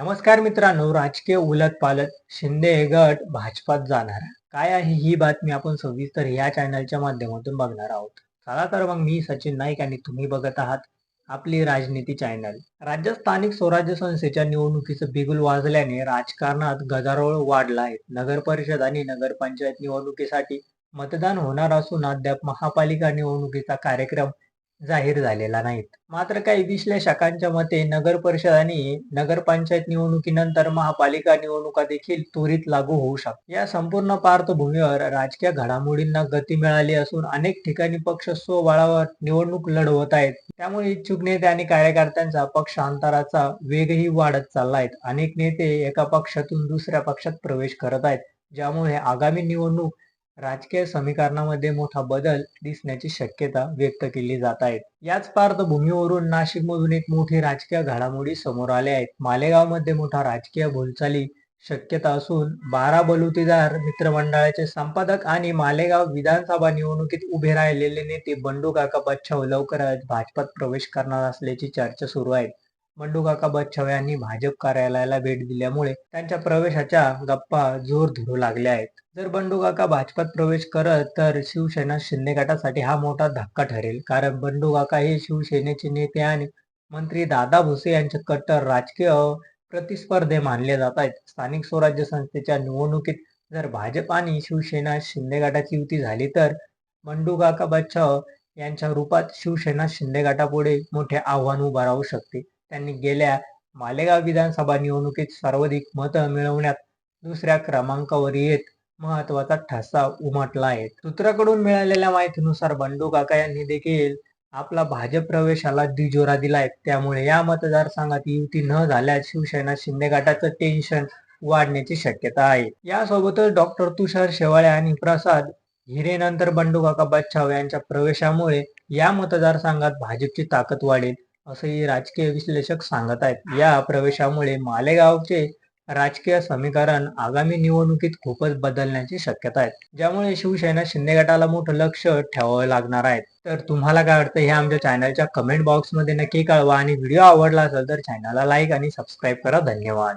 नमस्कार मित्रांनो राजकीय उलट पालट शिंदे गट भाजपात जाणार. काय आहे ही बातमी आपण सविस्तर या चॅनलच्या माध्यमातून बघणार आहोत. चला तर मग मी सचिन नाईक आणि तुम्ही बघत आहात आपली राजनीती चॅनल राज्य स्थानिक स्वराज्य संस्थेच्या निवडणुकीचं बिगुल वाजल्याने राजकारणात गदारोळ वाढला आहे. नगर परिषद आणि नगरपंचायत निवडणुकीसाठी मतदान होणार असून अद्याप महापालिका निवडणुकीचा कार्यक्रम जाहीर झालेला नाहीत. मात्र काही विश्लेषकांच्या मते नगर परिषद आणि नगरपंचायत निवडणुकीनंतर महापालिका निवडणुका देखील त्वरित लागू होऊ शकतात. या संपूर्ण पार्श्वभूमीवर राजकीय घडामोडींना गती मिळाली असून अनेक ठिकाणी पक्ष स्वबळावर निवडणूक लढवत आहेत. त्यामुळे इच्छुक नेते आणि कार्यकर्त्यांचा पक्षांतराचा वेगही वाढत चालला आहे अनेक नेते एका पक्षातून दुसऱ्या पक्षात प्रवेश करत आहेत. ज्यामुळे आगामी निवडणूक राजकीय समीकरणामध्ये मोठा बदल दिसण्याची शक्यता व्यक्त केली जात आहे. याच पार्श्वभूमीवरून नाशिकमधून एक मोठी राजकीय घडामोडी समोर आल्या आहेत मालेगावमध्ये मोठा राजकीय बोलचाली शक्यता असून बारा बलुतेदार मित्रमंडळाचे संपादक आणि मालेगाव विधानसभा निवडणुकीत उभे राहिलेले नेते बंडू काका बच्छाव लवकरच भाजपात प्रवेश करणार असल्याची चर्चा सुरू आहे. बंडूकाका बच्छाव यांनी भाजप कार्यालयाला भेट दिल्यामुळे त्यांच्या प्रवेशाच्या गप्पा जोर धरू लागल्या आहेत. जर बंडूकाका भाजपात प्रवेश करत तर शिवसेना शिंदे गटासाठी हा मोठा धक्का ठरेल. कारण बंडूकाका हे शिवसेनेचे नेते आणि मंत्री दादा भुसे यांचे कट्टर राजकीय प्रतिस्पर्धे मानले जात आहेत. स्थानिक स्वराज्य संस्थेच्या निवडणुकीत जर भाजप आणि शिवसेना शिंदे गटाची युती झाली तर बंडूकाका बच्छाव यांच्या रूपात शिवसेना शिंदे गटापुढे मोठे आव्हान उभं राहू शकते. त्यांनी गेल्या मालेगाव विधानसभा निवडणुकीत सर्वाधिक मतं मिळवण्यात दुसऱ्या क्रमांकावर येत महत्त्वाचा ठसा उमटला आहे. सूत्राकडून मिळालेल्या माहितीनुसार बंडू काका यांनी देखील आपला भाजप प्रवेशाला दिजोरा दिलाय. त्यामुळे या मतदारसंघात युती न झाल्यास शिवसेना शिंदे गटाचं टेन्शन वाढण्याची शक्यता आहे. यासोबतच डॉक्टर तुषार शेवाळे आणि प्रसाद हिरेनंतर बंडू काका बच्छाव यांच्या प्रवेशामुळे या मतदारसंघात भाजपची ताकद वाढेल. असंही राजकीय विश्लेषक सांगत आहेत. या प्रवेशामुळे मालेगावचे राजकीय समीकरण आगामी निवडणुकीत खूपच बदलण्याची शक्यता आहे. ज्यामुळे शिवसेना शिंदे गटाला मोठं लक्ष ठेवावं लागणार आहे. तर तुम्हाला काय वाटतं? हे आमच्या चॅनलच्या कमेंट बॉक्समध्ये नक्की कळवा. आणि व्हिडिओ आवडला असेल तर चॅनलला लाईक आणि सबस्क्राईब करा. धन्यवाद.